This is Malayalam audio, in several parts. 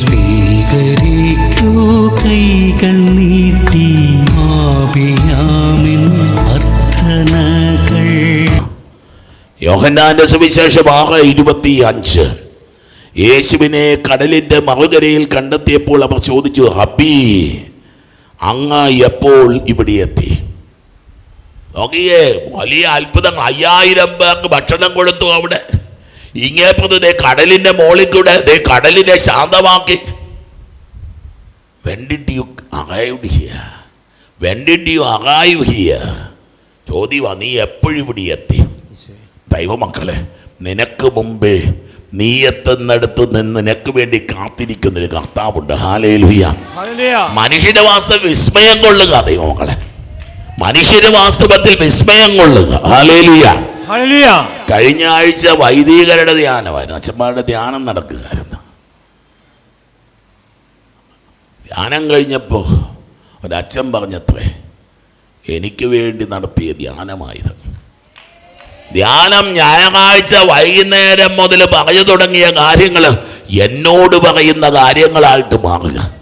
സ്വീകരിക്കൂ. കൈകൾ നീട്ടി ആപിയാമിൻ അർത്ഥനകൾ. യോഹന്നാന്റെ സുവിശേഷം ആറ് ഇരുപത്തി അഞ്ച് യേശുവിനെ കടലിന്റെ മറുകരയിൽ കണ്ടെത്തിയപ്പോൾ അവർ ചോദിച്ചു ഹബി അങ്ങ് എപ്പോൾ ഇവിടെ എത്തി? നോക്കിയേ വലിയ അത്ഭുതം. അയ്യായിരം പേർക്ക് ഭക്ഷണം കൊടുത്തു അവിടെ. ഇങ്ങേപ്പത് ദേ കടലിന്റെ മോളിൽ കൂടെ ദേ കടലിനെ ശാന്തമാക്കി. When did you hear when did you hear ചോദ്യമാ നീ എപ്പോഴും ഇവിടെ എത്തി? ദൈവമക്കളെ നിനക്ക് മുമ്പേ നീ എത്തുന്നിടത്ത് നിന്ന് നിനക്ക് വേണ്ടി കാത്തിരിക്കുന്നൊരു കർത്താവുണ്ട്. ഹാലേലുയ്യ മനുഷ്യന്റെ വാസ്തവ വിസ്മയം കൊള്ളുക ദൈവമക്കളെ. മനുഷ്യന്റെ വാസ്തവത്തിൽ വിസ്മയം കൊള്ളുക. ഹാലേലുയ്യ കഴിഞ്ഞ ആഴ്ച വൈദികരുടെ ധ്യാനമായിരുന്നു അച്ഛന്മാരുടെ ധ്യാനം നടക്കുകയായിരുന്നു. ധ്യാനം കഴിഞ്ഞപ്പോൾ ഒരച്ഛൻ പറഞ്ഞത്രേ എനിക്ക് വേണ്ടി നടത്തിയ ധ്യാനമായത്. ധ്യാനം ഞായറാഴ്ച വൈകുന്നേരം മുതൽ പറഞ്ഞു തുടങ്ങിയ കാര്യങ്ങൾ എന്നോട് പറയുന്ന കാര്യങ്ങളായിട്ട് മാറുക.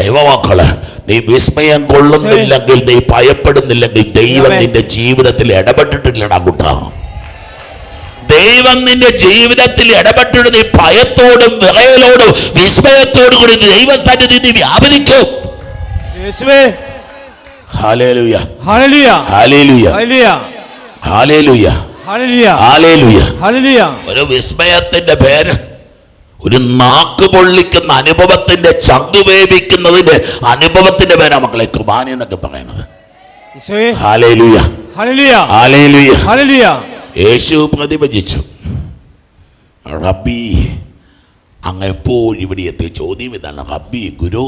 ദൈവമക്കൾ നീ വിസ്മയം കൊള്ളുന്നില്ലെങ്കിൽ നീ ഭയപ്പെടുന്നില്ലെങ്കിൽ ദൈവം നിന്റെ ജീവിതത്തിൽ ഇടപെട്ടിട്ടില്ലടാ കുട്ടാ. ദൈവം നിന്റെ ജീവിതത്തിൽ ഇടപെട്ടിട്ട് നീ ഭയത്തോടും വിറയലോടും വിസ്മയത്തോടും കൂടി ദൈവസന്നിധി നീ വ്യാപരിക്കും. ഒരു വിസ്മയത്തിന്റെ പേര് ഒരു നാക്ക് പൊള്ളിക്കുന്ന അനുഭവത്തിന്റെ ചങ്കുവേപിക്കുന്നതിന്റെ അനുഭവത്തിന്റെ പേരാ മക്കളെ കുർബാന എന്നൊക്കെ പറയുന്നത് യേശു പ്രതിഭജിച്ചു. റബ്ബി അങ്ങ് എപ്പോഴും ഇവിടെ എത്തിയ ചോദ്യം ഇതാണ്. റബ്ബി ഗുരു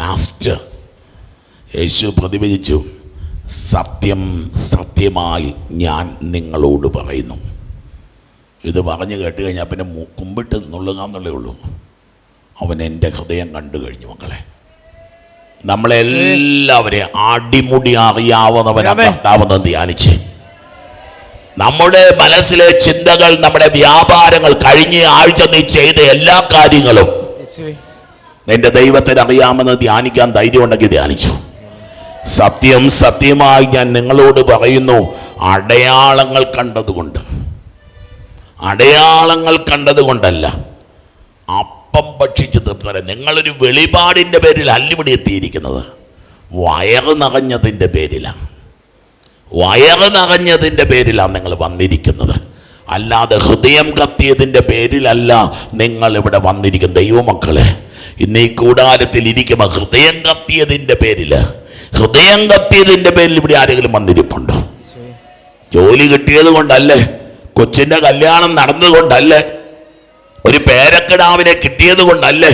മാസ്റ്റർ. യേശു പ്രതിഭജിച്ചു. സത്യം സത്യമായി ഞാൻ നിങ്ങളോട് പറയുന്നു. ഇത് പറഞ്ഞു കേട്ട് കഴിഞ്ഞാൽ പിന്നെ കുമ്പിട്ട് നുള്ളുക എന്നുള്ളേ ഉള്ളൂ. അവൻ എന്റെ ഹൃദയം കണ്ടു കഴിഞ്ഞു മക്കളെ. നമ്മളെല്ലാവരെയും അടിമുടി അറിയാവുന്നവനാ. കർത്താവെന്ന് ധ്യാനിച്ച്. നമ്മുടെ മനസ്സിലെ ചിന്തകൾ നമ്മുടെ വ്യാപാരങ്ങൾ കഴിഞ്ഞ ആഴ്ച നീ ചെയ്ത എല്ലാ കാര്യങ്ങളും നിന്റെ ദൈവത്തിന് അറിയാമെന്ന് ധ്യാനിക്കാൻ ധൈര്യം ഉണ്ടെങ്കിൽ ധ്യാനിച്ചു. സത്യം സത്യമായി ഞാൻ നിങ്ങളോട് പറയുന്നു. അടയാളങ്ങൾ കണ്ടതുകൊണ്ട്. അടയാളങ്ങൾ കണ്ടതുകൊണ്ടല്ല. അപ്പം ഭക്ഷിച്ച് തൃപ്തരെ നിങ്ങളൊരു വെളിപാടിന്റെ പേരിൽ അല്ലിവിടെ എത്തിയിരിക്കുന്നത്. വയറ് നിറഞ്ഞതിന്റെ പേരിലാണ് വയറ് നിറഞ്ഞതിന്റെ പേരിലാണ് നിങ്ങൾ വന്നിരിക്കുന്നത്. അല്ലാതെ ഹൃദയം കത്തിയതിന്റെ പേരിലല്ല നിങ്ങൾ ഇവിടെ വന്നിരിക്കുന്നത്. ദൈവമക്കളെ ഇന്ന് ഈ കൂടാരത്തിൽ ഇരിക്കുമ്പോൾ ഹൃദയം കത്തിയതിന്റെ പേരിൽ ഹൃദയം കത്തിയതിന്റെ പേരിൽ ഇവിടെ ആരെങ്കിലും വന്നിരിപ്പുണ്ടോ? ജോലി കിട്ടിയത് കൊണ്ടല്ലേ? കൊച്ചിന്റെ കല്യാണം നടന്നതുകൊണ്ടല്ലേ? ഒരു പേരക്കിടാവിനെ കിട്ടിയത് കൊണ്ടല്ലേ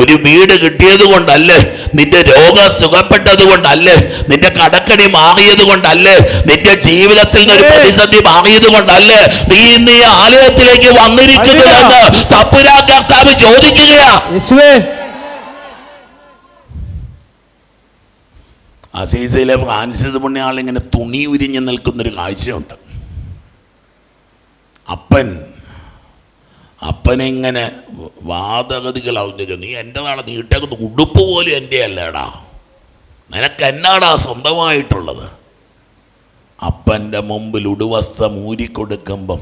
ഒരു വീട് കിട്ടിയത് കൊണ്ടല്ലേ നിന്റെ രോഗം സുഖപ്പെട്ടത് കൊണ്ടല്ലേ നിന്റെ കടക്കടി മാറിയത് കൊണ്ടല്ലേ നിന്റെ ജീവിതത്തിൽ നിന്ന് ഒരു പ്രതിസന്ധി മാറിയത് കൊണ്ടല്ലേ നീ ഇന്ന് ഈ ആലയത്തിലേക്ക് വന്നിരിക്കുന്നതെന്ന് തപ്പുരാ കർത്താവ് ചോദിക്കുകയാ. അസീസയിലെ ഫ്രാൻസിസ് പുണ്യാൾ ഇങ്ങനെ തുണി ഉരിഞ്ഞു നിൽക്കുന്നൊരു കാഴ്ചയുണ്ട്. അപ്പൻ. അപ്പനിങ്ങനെ വാദഗതികളാവുന്ന. നീ എന്റെതാണ് നീ ഇട്ടേക്കുന്ന ഉടുപ്പ് പോലും എന്റെ അല്ലേടാ. നിനക്ക് എന്നാടാ സ്വന്തമായിട്ടുള്ളത്? അപ്പന്റെ മുമ്പിൽ ഉടുവസ്ത്രം ഊരിക്കൊടുക്കുമ്പം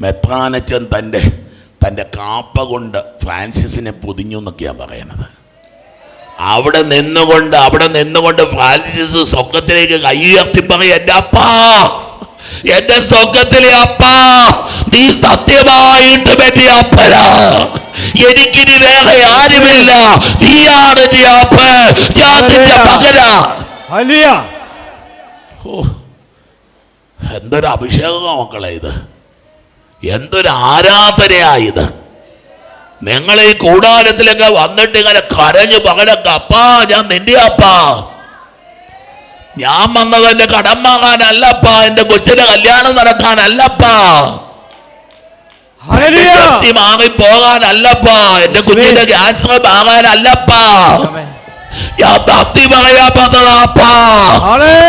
മെത്രാനച്ചൻ തന്റെ തന്റെ കാപ്പ കൊണ്ട് ഫ്രാൻസിസിനെ പൊതിഞ്ഞു എന്നൊക്കെയാണ് പറയണത്. അവിടെ നിന്നുകൊണ്ട് അവിടെ നിന്നുകൊണ്ട് ഫ്രാൻസിസ് സ്വർഗത്തിലേക്ക് കൈ ഉയർത്തി പറയും എന്റെ അപ്പാ എന്റെ സ്വർഗത്തിലെ അപ്പാ നീ സത്യമായിട്ട് പറ്റിയ അപ്പനാ. എനിക്കിനി വേറെ ആരുമില്ല. നീയാണ് എന്റെ അപ്പ ഞാൻ നിന്റെ മകനാ. ഓ എന്തൊരു അഭിഷേകം മക്കളെ ഇത്. എന്തൊരു ആരാധനയാ ഇത്. നിങ്ങൾ ഈ കൂടാരത്തിലൊക്കെ വന്നിട്ട് ഇങ്ങനെ കരഞ്ഞു പകലൊക്കെ അപ്പാ ഞാൻ നിന്റെ അപ്പാ. ഞാൻ വന്നത് എന്റെ കടം വാങ്ങാനല്ലപ്പാ എന്റെ കൊച്ചിന്റെ കല്യാണം നടക്കാനല്ലപ്പാ മാറി പോകാനല്ലപ്പാ എന്റെ കുഞ്ഞിന്റെ ക്യാൻസർ മാറാനല്ലപ്പാ. ഞാൻ ഭക്തി പറയാൻ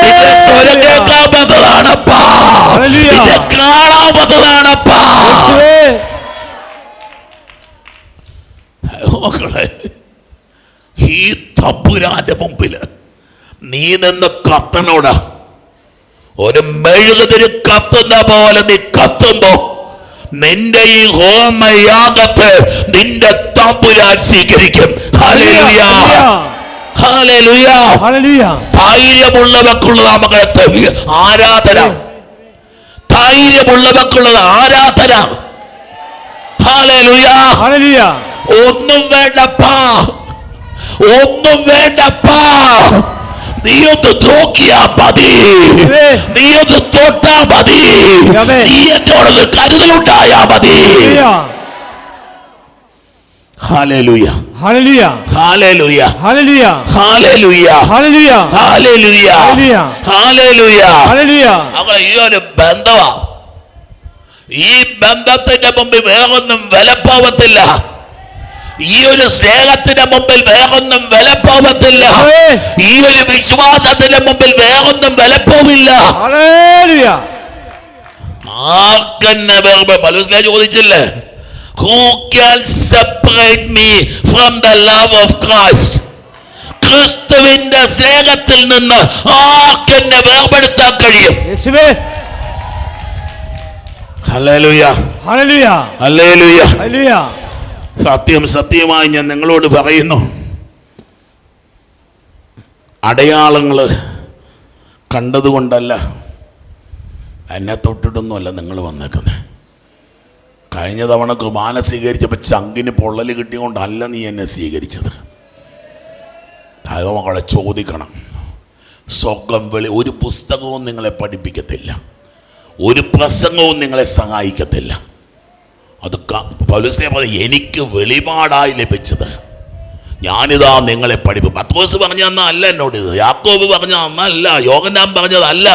നിന്റെ സ്വരം കേൾക്കാൻ. നിന്നെ കാണാൻ യേശുവേ. മക്കളെ ഈ തമ്പുരാന്റെ മുമ്പിൽ നീ നിന്ന് കത്തണോടാ. ഒരു മെഴുകുതിരി കത്തുന്ന പോലെ നീ കത്തുമ്പോ നിന്റെ ഈ ഹോമയാഗത്തെ നിന്റെ തമ്പുരാൻ സ്വീകരിക്കും. ധൈര്യമുള്ളവർക്കുള്ളത് മകളത്തെ ആരാധന. ധൈര്യമുള്ളവർക്കുള്ളത് ആരാധന. ഒന്നും വേണ്ടപ്പാ. ഒന്നും വേണ്ടപ്പാ. നീ ഒന്ന് നോക്കിയാ മതി നീ ഒന്ന് തൊട്ടാ മതി. നീ എന്നോടൊന്ന് കരുതലുണ്ടായാ മതി ഹാലേലുയ ഹാലേലുയ ഹാലേലുയ ഹാലേലുയ അവളെ ഈ ഒരു ബന്ധമാ ഈ ബന്ധത്തിന്റെ മുമ്പിൽ വേറൊന്നും വിലപ്പോവത്തില്ല ഈ ഒരു സ്നേഹത്തിന്റെ മുമ്പിൽ വേറൊന്നും വിലപ്പോവത്തില്ല ഈ ഒരു വിശ്വാസത്തിന്റെ മുമ്പിൽ വേറൊന്നും വിലപ്പോവില്ല ആർക്കെന്നെ വേറെ പലസ്ലേ ചോദിച്ചില്ലേ? Who can separate me from the love of Christ ക്രിസ്തുവിന്റെ സ്നേഹത്തിൽ നിന്ന് ആർക്കെന്നെ വേർപെടുത്താൻ കഴിയും? ഹല്ലേലൂയ. ഹല്ലേലൂയ. ഹല്ലേലൂയ. ഹല്ലേലൂയ. സത്യം സത്യമായി ഞാൻ നിങ്ങളോട് പറയുന്നു. അടയാളങ്ങൾ കണ്ടതുകൊണ്ടല്ല എന്നെ തൊട്ടിട്ടൊന്നുമല്ല നിങ്ങൾ വന്നേക്കുന്നത് കഴിഞ്ഞ തവണ കുർബാന സ്വീകരിച്ചപ്പോൾ ചങ്കിന് പൊള്ളൽ കിട്ടിയതുകൊണ്ടല്ല നീ എന്നെ സ്വീകരിച്ചത്. മകളെ ചോദിക്കണം. സ്വർഗം വെളി ഒരു പുസ്തകവും നിങ്ങളെ പഠിപ്പിക്കത്തില്ല. ഒരു പ്രസംഗവും നിങ്ങളെ സഹായിക്കത്തില്ല. അത് പൗലോസിനെ പറഞ്ഞു എനിക്ക് വെളിപാടായി ലഭിച്ചത്. ഞാനിതാ നിങ്ങളെ പഠിപ്പ് പത്രോസ് പറഞ്ഞ അല്ല എന്നോട് ഇത്. യാക്കോബ് പറഞ്ഞ അന്നല്ല യോഗനാം പറഞ്ഞതല്ല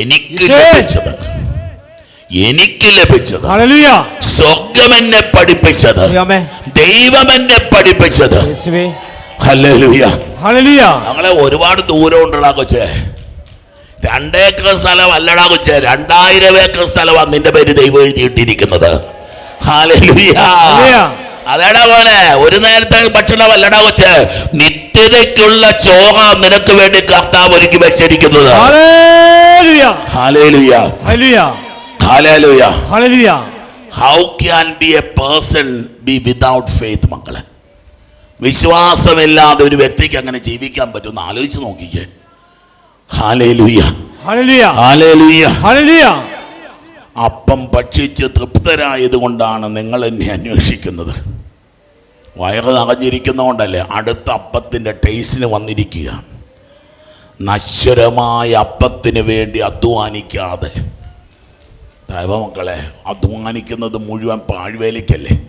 എനിക്ക്. ലഭിച്ചത്. എനിക്ക് ലഭിച്ചത്. സ്വർഗം എന്നെ പഠിപ്പിച്ചത്. ദൈവം എന്നെ പഠിപ്പിച്ചത്. ഞങ്ങളെ ഒരുപാട് ദൂരം ഉണ്ടടാ കൊച്ചേ. രണ്ടേക്കർ സ്ഥലം അല്ലടാ കൊച്ചെ രണ്ടായിരം ഏക്കർ സ്ഥലമാണ് നിന്റെ പേര് ദൈവം എഴുതിയിട്ടിരിക്കുന്നത്. അതേടാ മോനെ ഒരു നേരത്തെ ഭക്ഷണം അല്ലടാ കൊച്ച് നിത്യതയ്ക്കുള്ള ചോഹ നിനക്ക് വേണ്ടി കർത്താവ് ഒരുക്കി വെച്ചിരിക്കുന്നത്. How can be a person be without faith മക്കളെ? വിശ്വാസമില്ലാതെ ഒരു വ്യക്തിക്ക് അങ്ങനെ ജീവിക്കാൻ പറ്റുമെന്ന് ആലോചിച്ച് നോക്കിക്കേ ഹാലേലുയ ഹല്ലേലൂയ ഹാലേലുയ ഹല്ലേലൂയ അപ്പം ഭക്ഷിച്ച് തൃപ്തരായത് കൊണ്ടാണ് നിങ്ങൾ എന്നെ അന്വേഷിക്കുന്നത്. വയറ് നിറഞ്ഞിരിക്കുന്നതുകൊണ്ടല്ലേ അടുത്ത അപ്പത്തിന്റെ ടേസ്റ്റിന് വന്നിരിക്കുക. നശ്വരമായ അപ്പത്തിന് വേണ്ടി അധ്വാനിക്കാതെ. ദൈവമക്കളെ അധ്വാനിക്കുന്നത് മുഴുവൻ പാഴ്വേലിക്കല്ലേ?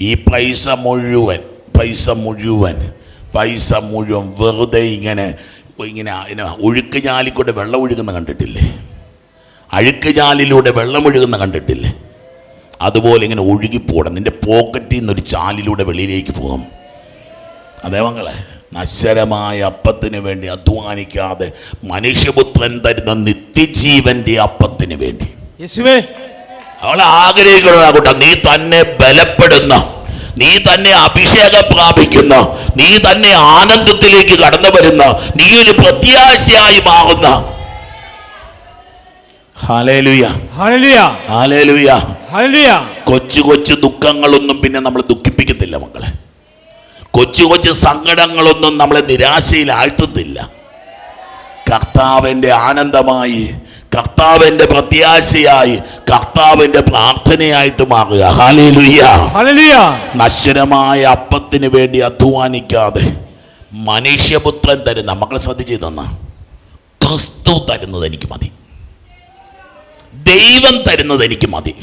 ഈ പൈസ മുഴുവൻ പൈസ മുഴുവൻ പൈസ മുഴുവൻ വെറുതെ ഇങ്ങനെ ഇങ്ങനെ ഇങ്ങനെ ഒഴുക്ക് ജാലിക്കൂടെ വെള്ളം ഒഴുകുന്ന കണ്ടിട്ടില്ലേ? അഴുക്ക് ജാലിലൂടെ വെള്ളം ഒഴുകുന്ന കണ്ടിട്ടില്ലേ? അതുപോലെ ഇങ്ങനെ ഒഴുകിപ്പോടണം നിന്റെ പോക്കറ്റിൽ നിന്നൊരു ചാലിലൂടെ വെളിയിലേക്ക് പോകും. അതേ മങ്ങളെ നശ്വരമായ അപ്പത്തിന് വേണ്ടി അധ്വാനിക്കാതെ മനുഷ്യപുത്രൻ തരുന്ന നിത്യജീവന്റെ അപ്പത്തിന് വേണ്ടി. യേശുവേ. അവൾ ആഗ്രഹിക്കുന്ന കൂട്ട നീ തന്നെ ബലപ്പെടുന്ന നീ തന്നെ അഭിഷേകം പ്രാപിക്കുന്ന നീ തന്നെ ആനന്ദത്തിലേക്ക് കടന്നു വരുന്ന നീ ഒരു പ്രത്യാശയായി മാറുന്ന. കൊച്ചു കൊച്ചു ദുഃഖങ്ങളൊന്നും പിന്നെ നമ്മൾ ദുഃഖിപ്പിക്കത്തില്ല മക്കളെ. കൊച്ചു കൊച്ചു സങ്കടങ്ങളൊന്നും നമ്മളെ നിരാശയിൽ ആഴ്ത്തത്തില്ല കർത്താവിന്റെ ആനന്ദമായി കർത്താവിന്റെ പ്രത്യാശയായി കർത്താവിന്റെ പ്രാർത്ഥനയായിട്ട് മാറുക. ഹാലേലുയ്യ നശ്വരമായ അപ്പത്തിന് വേണ്ടി അധ്വാനിക്കാതെ മനുഷ്യപുത്രൻ തരുന്ന മക്കളെ ശ്രദ്ധിച്ചു തന്ന ക്രിസ്തു തരുന്നത് എനിക്ക് മതി. ദൈവം തരുന്നത് എനിക്ക് മതി.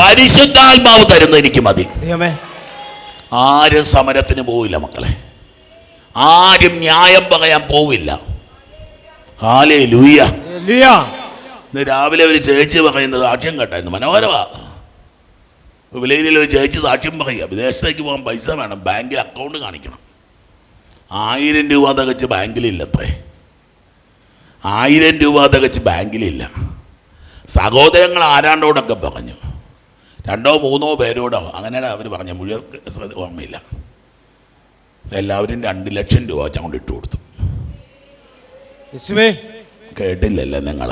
പരിശുദ്ധാത്മാവ് തരുന്നത് എനിക്ക് മതി. ആരും സമരത്തിന് പോവില്ല മക്കളെ. ആരും ന്യായം പറയാൻ പോവില്ല. ഹാലേ ലൂയ ഹല്ലേലൂയ. ഇന്ന് രാവിലെ ഒരു ചേച്ചി പറയുന്നത് സാക്ഷ്യം കേട്ടായിരുന്നു. മനോഹരമാ. വിലയിൽ ഒരു ചേച്ചി സാക്ഷ്യം പറയുക. വിദേശത്തേക്ക് പോകാൻ പൈസ വേണം. ബാങ്കിൽ അക്കൗണ്ട് കാണിക്കണം. ആയിരം രൂപ തികച്ച് ബാങ്കിലില്ല അത്രേ ആയിരം രൂപ തികച്ച് ബാങ്കിലില്ല. സഹോദരങ്ങൾ ആരാണ്ടോടൊക്കെ പറഞ്ഞു. രണ്ടോ മൂന്നോ പേരോടോ. അങ്ങനെയാണ് അവർ പറഞ്ഞ മുഴുവൻ ഓർമ്മയില്ല. എല്ലാവരും രണ്ട് ലക്ഷം രൂപ ഇട്ട് കൊടുത്തു കേട്ടില്ലല്ലേ നിങ്ങൾ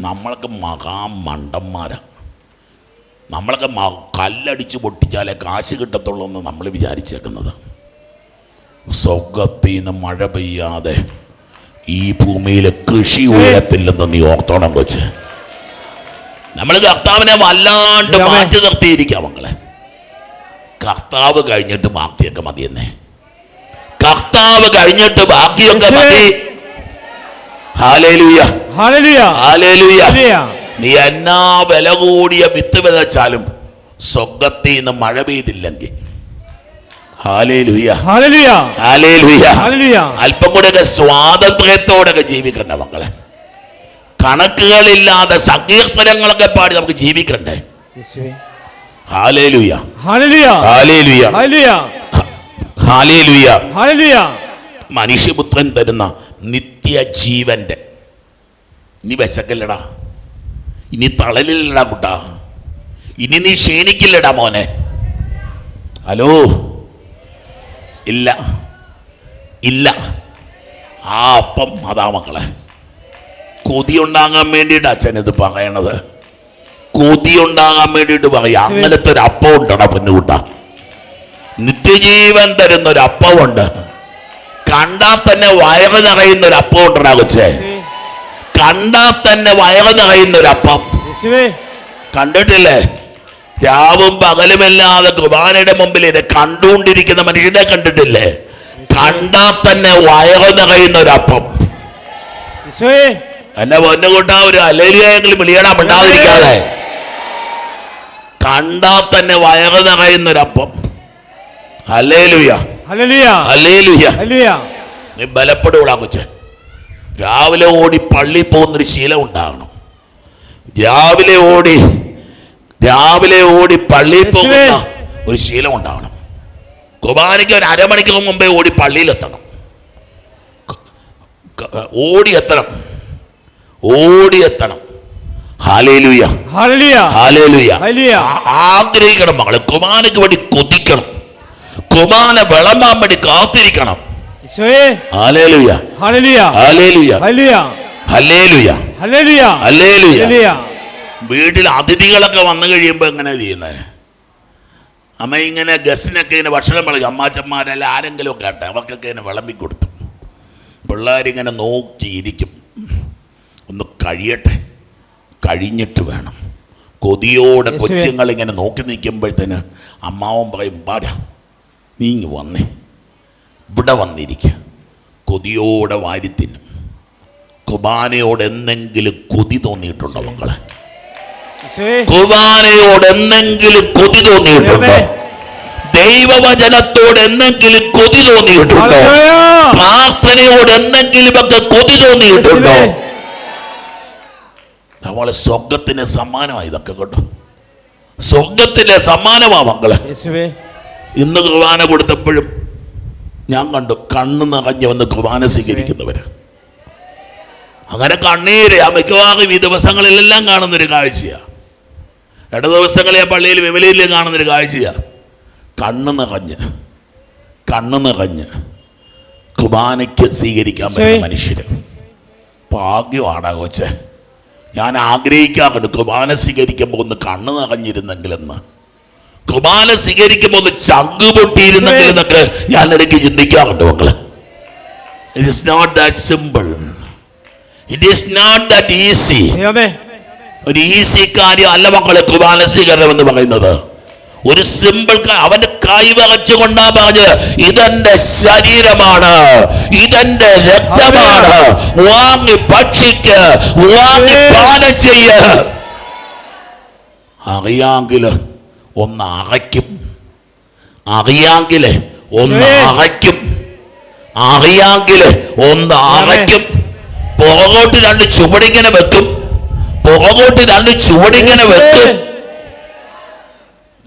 നമ്മളൊക്കെ മഹാമണ്ടന്മാരാ. നമ്മളൊക്കെ കല്ലടിച്ച് പൊട്ടിച്ചാലേ കാശ് കിട്ടത്തുള്ളൂ എന്ന് നമ്മൾ വിചാരിച്ചേക്കുന്നത്. സ്വർഗത്തിൽ നിന്ന് മഴ പെയ്യാതെ ഈ ഭൂമിയിൽ കൃഷി ഉയരത്തില്ലെന്ന് നീ ഓർത്തോണം കൊച്ച്. നമ്മൾ കർത്താവിനെ വല്ലാണ്ട് മാറ്റി നിർത്തിയിരിക്കാം മക്കളെ. കർത്താവ് കഴിഞ്ഞിട്ട് ബാക്കിയൊക്കെ മതിയെന്നേ. കർത്താവ് കഴിഞ്ഞിട്ട് ബാക്കിയൊക്കെ മതി. നീ എന്നാ വില കൂടിയ വിത്ത് വിതച്ചാലും സ്വർഗത്തിൽ നിന്ന് മഴ പെയ്തില്ലെങ്കിൽ. അല്പം കൂടെ സ്വാതന്ത്ര്യത്തോടെ ജീവിക്കണ്ട മക്കളെ. കണക്കുകളില്ലാതെ സങ്കീർത്തനങ്ങളൊക്കെ പാടി നമുക്ക് ജീവിക്കണ്ടേ? ഹാലേലുയാ. ഹാലേലുയാ. ഹാലേലുയാ. ഹല്ലേലൂയ മനുഷ്യപുത്രൻ തരുന്ന നിത്യജീവന്റെ. ഇനി വിശക്കല്ലടാ. ഇനി തളലില്ലടാ കുട്ടാ ഇനി നീ ക്ഷീണിക്കില്ലടാ മോനെ. ഹലോ. ഇല്ല. ഇല്ല. ആ അപ്പം അതാ മക്കളെ. കൊതി ഉണ്ടാകാൻ വേണ്ടിയിട്ട് അച്ഛൻ ഇത് പറയണത്. കൊതി ഉണ്ടാകാൻ വേണ്ടിയിട്ട് പറയാ. അങ്ങനത്തെ ഒരു അപ്പം ഉണ്ടടാ പൊന്നുകൂട്ട. നിത്യജീവൻ തരുന്ന ഒരു അപ്പമുണ്ട് കണ്ടാൽ തന്നെ വയറ് നിറയുന്ന ഒരു അപ്പം ഉണ്ടടാ കൊച്ചേ. കണ്ടാൽ തന്നെ വയറ് നിറയുന്ന ഒരു അപ്പം കണ്ടിട്ടില്ലേ? രാവും പകലുമല്ലാതെ കുർബാനയുടെ മുമ്പിൽ ഇത് കണ്ടുകൊണ്ടിരിക്കുന്ന മനുഷ്യനെ കണ്ടിട്ടില്ലേ? കണ്ടാൽ തന്നെ വയറ് നിറയുന്ന ഒരു അപ്പം എന്നെ പൊന്നുകൂട്ടാ ഒരു അലേലിയെങ്കിലും വിളിയടാ മിണ്ടാതിരിക്കാതെ. കണ്ടാൽ തന്നെ വയറ് നിറയുന്ന ഒരു അപ്പം അല്ലേലുയ ഹല്ലേലൂയ അല്ലേലുയ ഹല്ലേലൂയ നീ ബലപ്പെടൂടാ കൊച്ചെ. രാവിലെ ഓടി പള്ളി പോകുന്നൊരു ശീലം ഉണ്ടാകണം രാവിലെ ഓടി രാവിലെ ഓടി പള്ളിയിൽ പോകുന്ന ഒരു ശീലം ഉണ്ടാകണം കുർബാനയ്ക്ക് ഒരു അരമണിക്കൂർ മുമ്പേ ഓടി പള്ളിയിലെത്തണം. എത്തണം ഓടി എത്തണം ഓടി എത്തണം ആഗ്രഹിക്കണം മകളെ. കുർബാനയ്ക്ക് വേണ്ടി കൊതിക്കണം. കുർബാന വിളമ്പാൻ വേണ്ടി കാത്തിരിക്കണം. വീട്ടിൽ അതിഥികളൊക്കെ വന്നു കഴിയുമ്പോൾ എങ്ങനെ ചെയ്യുന്നത് അമ്മ ഇങ്ങനെ ഗസ്റ്റിനൊക്കെ ഇങ്ങനെ ഭക്ഷണം വിളക്കും അമ്മാച്ചന്മാരല്ല ആരെങ്കിലും ഒക്കെ ആട്ടെ അവർക്കൊക്കെ ഇങ്ങനെ വിളമ്പി കൊടുത്തു. പിള്ളേരിങ്ങനെ നോക്കിയിരിക്കും ഒന്ന് കഴിയട്ടെ. കഴിഞ്ഞിട്ട് വേണം. കൊതിയോടെ കൊച്ചുങ്ങളിങ്ങനെ കൊച്ചുങ്ങൾ ഇങ്ങനെ നോക്കി നിൽക്കുമ്പോഴത്തേന് അമ്മാവൻ പറയും പാടാ നീ ഇങ്ങ് വന്നേ. ഇവിടെ വന്നിരിക്കുക കൊതിയോടെ വാരിത്തിന്നും. കുബാനയോട് എന്തെങ്കിലും കൊതി തോന്നിയിട്ടുണ്ടോ മക്കളെ? കുബാനയോട് എന്തെങ്കിലും കൊതി തോന്നിയിട്ടുണ്ടോ. ദൈവവചനത്തോട് എന്തെങ്കിലും കൊതി തോന്നിയിട്ടുണ്ടോ? പ്രാർത്ഥനയോട് എന്തെങ്കിലുമൊക്കെ കൊതി തോന്നിയിട്ടുണ്ടോ? നമ്മളെ സ്വർഗത്തിന് സമ്മാനമായി ഇതൊക്കെ കേട്ടോ. സ്വർഗത്തിന്റെ സമ്മാനമാ മക്കളെ. ഇന്ന് കുർബാന കൊടുത്തപ്പോഴും ഞാൻ കണ്ടു കണ്ണ് നിറഞ്ഞു വന്ന് കുർബാന സ്വീകരിക്കുന്നവർ. അങ്ങനെ കണ്ണീര് ആ മിക്കവാറും ഈ ദിവസങ്ങളിലെല്ലാം കാണുന്നൊരു കാഴ്ചയാണ് ഇട ദിവസങ്ങളിൽ പള്ളിയിൽ വിമലയിൽ കാണുന്നൊരു കാഴ്ചയാണ് കണ്ണ് നിറഞ്ഞ് കണ്ണ് നിറഞ്ഞ് കുർബാനയ്ക്ക് സ്വീകരിക്കാൻ പറ്റുന്ന മനുഷ്യർ ഭാഗ്യമാടാ കൊച്ചെ. ഞാൻ ആഗ്രഹിക്കാറുണ്ട് കുർബാന സ്വീകരിക്കുമ്പോൾ ഒന്ന് കണ്ണ് നിറഞ്ഞിരുന്നെങ്കിലെന്ന്. കുർബാന സ്വീകരിക്കുമ്പോൾ ഒന്ന് ചങ്ക് പൊട്ടിയിരുന്നെങ്കിൽ എന്നൊക്കെ ഞാൻ എനിക്ക് ചിന്തിക്കാറുണ്ട് മക്കൾ. It is not that simple it is not that easy ഒരു ഈസി കാര്യം അല്ല മക്കളെ കുർബാന സ്വീകരണം എന്ന് പറയുന്നത്. ഒരു സിമ്പിൾ അവന്റെ കൈ വകച്ചുകൊണ്ടാ പറഞ്ഞത് ഇതെന്റെ ശരീരമാണ്. ഇതെന്റെ രക്തമാണ്. വാങ്ങി ഭക്ഷിക്ക്. വാങ്ങി പാനം ചെയ്യ. അറിയാങ്കിൽ ഒന്ന് അറയ്ക്കും. അറിയാങ്കിൽ ഒന്ന്. അറയ്ക്കും. അറിയാമെങ്കിൽ ഒന്ന് അറയ്ക്കും. പുറകോട്ട് രണ്ട് ചുവടിങ്ങനെ വെക്കും. പുറകോട്ട് രണ്ട് ചുവടിങ്ങനെ വെക്കും.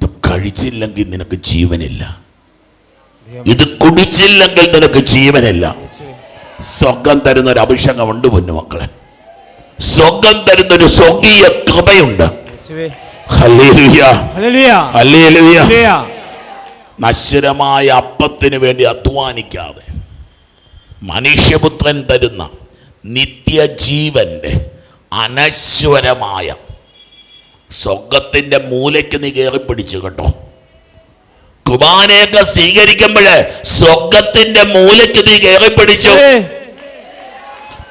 ഇത് കഴിച്ചില്ലെങ്കിൽ നിനക്ക് ജീവനില്ല. ഇത് കുടിച്ചില്ലെങ്കിൽ നിനക്ക് ജീവനില്ല. സ്വർഗം തരുന്ന ഒരു അഭിഷേകമുണ്ട് പൊന്നു മക്കളെ. സ്വർഗം തരുന്ന ഒരു സ്വർഗീയ കൃപയുണ്ട്. നശ്വരമായ അപ്പത്തിന് വേണ്ടി അധ്വാനിക്കാതെ മനുഷ്യപുത്രൻ തരുന്ന നിത്യജീവന്റെ അനശ്വരമായ സ്വർഗത്തിന്റെ മൂലയ്ക്ക് നീ കയറി പിടിച്ചു കേട്ടോ. കുർബാനയൊക്കെ സ്വീകരിക്കുമ്പോഴേ സ്വർഗത്തിന്റെ മൂലയ്ക്ക് നീ കയറി പിടിച്ചു.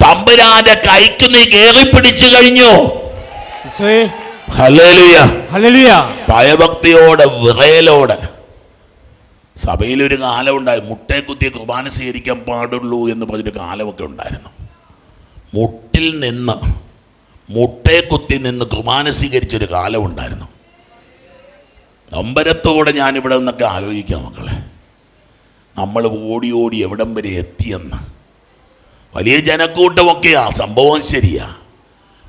തമ്പുരാന്റെ കൈക്ക് നീ കയറി പിടിച്ചു കഴിഞ്ഞു. ഭയഭക്തിയോടെ വിറയലോടെ. സഭയിലൊരു കാലം ഉണ്ടായി. മുട്ടയെ കുത്തിയ കുർബാന സ്വീകരിക്കാൻ പാടുള്ളൂ എന്ന് പറഞ്ഞൊരു കാലമൊക്കെ ഉണ്ടായിരുന്നു. മുട്ടിൽ നിന്ന് മുട്ടയെ കുത്തി നിന്ന് കുർബാന സ്വീകരിച്ചൊരു കാലം ഉണ്ടായിരുന്നു. നമ്പരത്തോടെ ഞാനിവിടെ നിന്നൊക്കെ ആലോചിക്കാം മക്കളെ. നമ്മൾ ഓടി ഓടി എവിടം വരെ എത്തിയെന്ന്. വലിയ ജനക്കൂട്ടമൊക്കെയാ. സംഭവം ശരിയാ.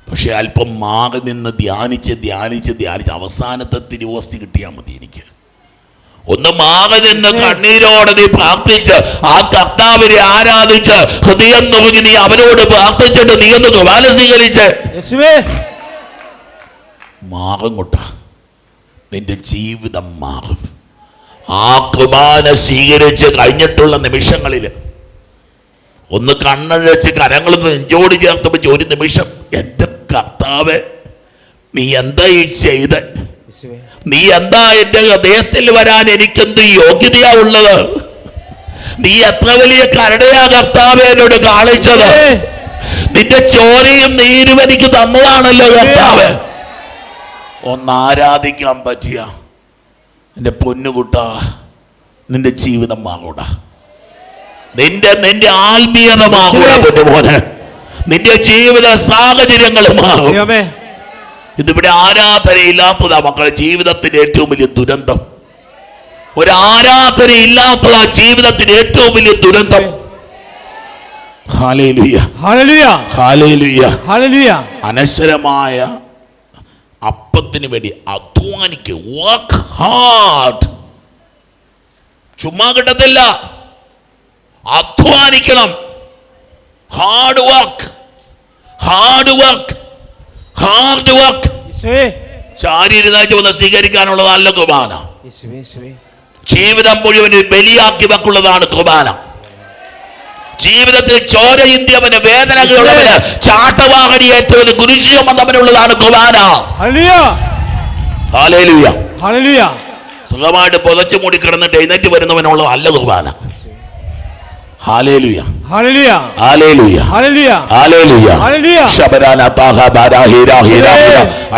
പക്ഷെ അല്പം മാറി നിന്ന് ധ്യാനിച്ച് ധ്യാനിച്ച് ധ്യാനിച്ച് അവസാനത്തെ തിരുവസ്തി കിട്ടിയാൽ മതി എനിക്ക്. ഒന്ന് മാറി നിന്ന് കണ്ണീരോടെ നീ പ്രാർത്ഥിച്ച് ആ കർത്താവിനെ ആരാധിച്ച് ഹൃദയം നോക്കി നീ അവനോട് പ്രാർത്ഥിച്ചിട്ട് നീ ഒന്ന് കുർബാന സ്വീകരിച്ച്. മാറും കൊട്ട നിന്റെ ജീവിതം മാറും. ആ കുർബാന സ്വീകരിച്ച് കഴിഞ്ഞിട്ടുള്ള നിമിഷങ്ങളിൽ ഒന്ന് കണ്ണഴച്ച് കരങ്ങൾ നെഞ്ചോട് ചേർത്ത് വെച്ച് ഒരു നിമിഷം എന്റെ കർത്താവ് നീ എന്താ ഈ ചെയ്ത്? നീ എന്താ എന്റെ ഹൃദയത്തിൽ വരാൻ എനിക്കെന്ത് യോഗ്യതയാ ഉള്ളത്? നീ എത്ര വലിയ കരുണയാ കർത്താവ് എന്നോട് കാണിച്ചത്. നിന്റെ ചോരയും നീരും എനിക്ക് തന്നതാണല്ലോ കർത്താവ്. ഒന്ന് ആരാധിക്കാൻ പറ്റിയ എന്റെ പൊന്നുകുട്ട നിന്റെ ജീവിതം മാറൂടാ. നിന്റെ നിന്റെ ആത്മീയത മാറൂടാ പൊന്നുമോനെ നിന്റെ ജീവിത ദൈവമേ ഇതിവിടെ ആരാധനയില്ലാത്തതാ മക്കളെ ജീവിതത്തിന്റെ ഏറ്റവും വലിയ ദുരന്തം. ഒരു ആരാധന ഇല്ലാത്തതാ ജീവിതത്തിന്റെ ഏറ്റവും വലിയ ദുരന്തം. അനശ്വരമായ അപ്പത്തിന് വേണ്ടി അധ്വാനിക്കുക വർക്ക് ഹാർഡ് ചുമ്മാ കിട്ടത്തില്ല. അധ്വാനിക്കണം. Hard work hard work hard work ശാരീരികമായിട്ട് വന്ന് വന്ന് സ്വീകരിക്കാനുള്ളതല്ല കുർബാന. ജീവിതം മുഴുവൻ ബലിയാക്കി വെക്കുള്ളതാണ് കുർബാന. ജീവിതത്തിൽ ചോര ഇന്ത്യവന് വേദനകളുള്ളവന് ചാട്ടവാഹടിയേറ്റവന് ഗുരുജീവം വന്നവനുള്ളതാണ് കുർബാന. സുഖമായിട്ട് പുതച്ചു മൂടി കിടന്നിട്ട് എഴുന്നേറ്റ് വരുന്നവനുള്ള നല്ല കുർബാന. ഹാലേലുയ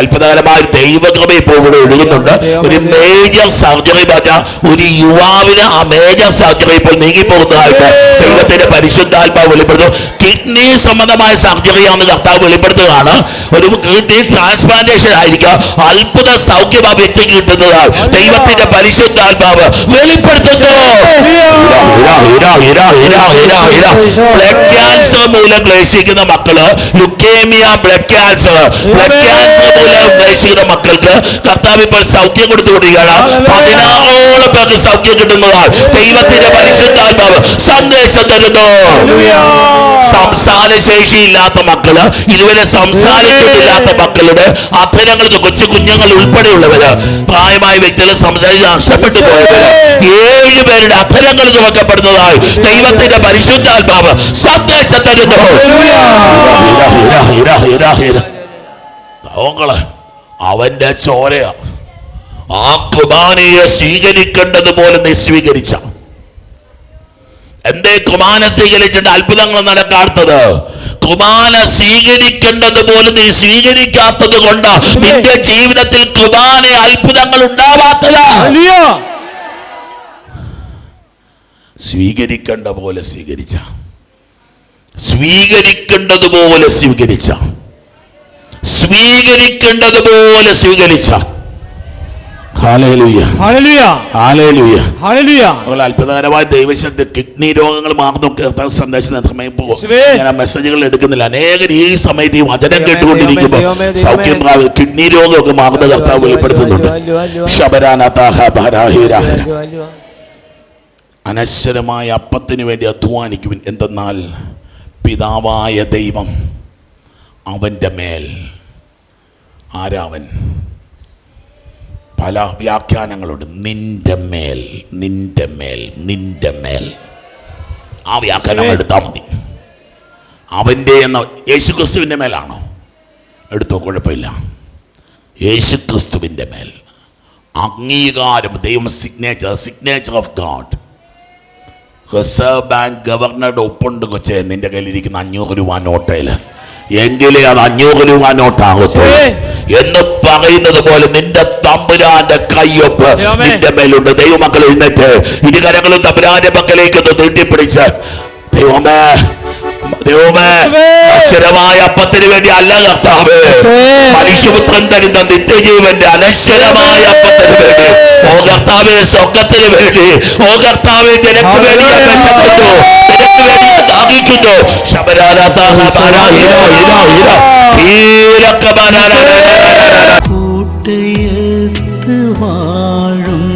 അത്ഭുതകരമായ ദൈവകൃപ ഇപ്പോൾ ഇവിടെ ഒഴുകുന്നുണ്ട് ഒരു മേജർ സർജറി പറഞ്ഞ ഒരു യുവാവിന് ആ മേജർ സർജറി ഇപ്പോൾ നീങ്ങിപ്പോകുന്നതായിട്ട് ദൈവത്തിന്റെ പരിശുദ്ധാത്മാവ് വെളിപ്പെടുത്തും കിഡ്നി സംബന്ധമായ സർജറിയാണ് കർത്താവ് വെളിപ്പെടുത്തുകയാണ്. ഒരു കിഡ്നി ട്രാൻസ്പ്ലാന്റേഷൻ ആയിരിക്കാം. അത്ഭുത സൗഖ്യം ആ വ്യക്തിക്ക് കിട്ടുന്നതാണ് ദൈവത്തിന്റെ പരിശുദ്ധാത്മാവ് വെളിപ്പെടുത്തുന്നു. ബ്ലഡ് ക്യാൻസർ മൂലം ക്ലേശിക്കുന്ന മക്കൾ leukaemia blood cancer blood cancer മൂലം ക്ലേശിക്കുന്ന മക്കൾക്ക് കർത്താവ് ഇപ്പോൾ സൗഖ്യം കൊടുത്തുകൊണ്ടിരിക്കുകയാണ്. പതിനാറോളം പേർക്ക് സൗഖ്യം കിട്ടുന്നതാണ്. ദൈവത്തിന്റെ പരിശുദ്ധാത്മാവ് സന്ദേശം തരുന്നു. സംസാര ശേഷി ഇല്ലാത്ത മക്കൾ ഇതുവരെ സംസാരിച്ചിട്ടില്ലാത്ത മക്കളുടെ അധരങ്ങൾക്ക് കൊച്ചു കുഞ്ഞുങ്ങൾ ഉൾപ്പെടെയുള്ളവര് പ്രായമായ വ്യക്തികൾ സംസാരിച്ച് നഷ്ടപ്പെട്ടു പോയവര് ഏഴ് പേരുടെ അധരങ്ങൾ തുറക്കപ്പെടുന്നതായി ദൈവത്തിന്റെ പരിശുദ്ധാത്മാവ് സന്ദേശം തരുന്നു അവന്റെ ചോരയാ. ആ കുർബാനയെ സ്വീകരിക്കേണ്ടതുപോലെ നീ സ്വീകരിച്ച. എന്തേ കുർബാന സ്വീകരിച്ചിട്ട് അത്ഭുതങ്ങൾ നടക്കാത്തത്? കുർബാന സ്വീകരിക്കേണ്ടത് പോലും നീ സ്വീകരിക്കാത്തത് കൊണ്ട് നിന്റെ ജീവിതത്തിൽ കുർബാന അത്ഭുതങ്ങൾ ഉണ്ടാവാത്തതാ. സ്വീകരിക്കേണ്ട പോലെ സ്വീകരിച്ച. സ്വീകരിക്കേണ്ടതുപോലെ സ്വീകരിച്ച. സ്വീകരിക്കേണ്ടതുപോലെ സ്വീകരിച്ച. അത്ഭുതകരമായ ദൈവശക്തി കിഡ്നി രോഗങ്ങൾ മാറുന്നു കേൾക്കാൻ സന്ദേശം. ഞാൻ മെസ്സേജുകൾ എടുക്കുന്നില്ല. അനേകർ ഈ സമയത്ത് ഈ വചനം കേട്ടുകൊണ്ടിരിക്കുമ്പോൾ. സൗഖ്യം കിഡ്നി രോഗമൊക്കെ മാറുന്ന കർത്താവ് വെളിപ്പെടുത്തുന്നുണ്ട്. Hallelujah, hallelujah. ശബരാനാഥാഹ ബഹരാഹിരാഹര. Hallelujah, hallelujah. അനശ്വരമായ അപ്പത്തിന് വേണ്ടി അധ്വാനിക്കുവിൻ എന്തെന്നാൽ പിതാവായ ദൈവം അവന്റെ മേൽ. ആരാവൻ പല വ്യാഖ്യാനങ്ങളുണ്ട്. നിന്റെ മേൽ നിന്റെ മേൽ നിന്റെ മേൽ. ആ വ്യാഖ്യാനം എടുത്താൽ മതി. അവന്റെ എന്ന യേശുക്രിസ്തുവിന്റെ മേലാണോ? എടുത്തോ കുഴപ്പമില്ല. യേശുക്രിസ്തുവിന്റെ മേൽ. അംഗീകാരം ദൈവം signature signature of God Reserve Bank ഗവർണറുടെ ഒപ്പുണ്ട് കൊച്ചെ. നിന്റെ കയ്യിലിരിക്കുന്ന അഞ്ഞൂറ് രൂപ നോട്ടയിൽ എങ്കിലേ അത് അഞ്ഞൂറ് രൂപ നോട്ടാകത്തു എന്ന് പറയുന്നത് പോലെ നിന്റെ തമ്പുരാന്റെ കയ്യൊപ്പ്. നിന്റെ മേലുണ്ട്. ദൈവമക്കൾ എഴുന്നേറ്റ് ഇരുകരങ്ങളും തമ്പുരാന്റെ മക്കളിലേക്ക് ഒന്ന് തീട്ടിപ്പിടിച്ച് ദൈവമേ. അക്ഷരമായ അപ്പത്തിന് വേണ്ടി അല്ല കർത്താവ്. മനുഷ്യപുത്രൻ തരുന്ന നിത്യജീവന്റെ അനശ്വരമായ അപ്പത്തിന് വേണ്ടി ഓ കർത്താവ് സ്വർഗത്തിന് വേണ്ടി ഓ കർത്താവ് നിനക്ക് വേണ്ടി നിനക്ക് ദാഹിക്കുന്നു. കൂട്ടയത്ത് വാഴുന്ന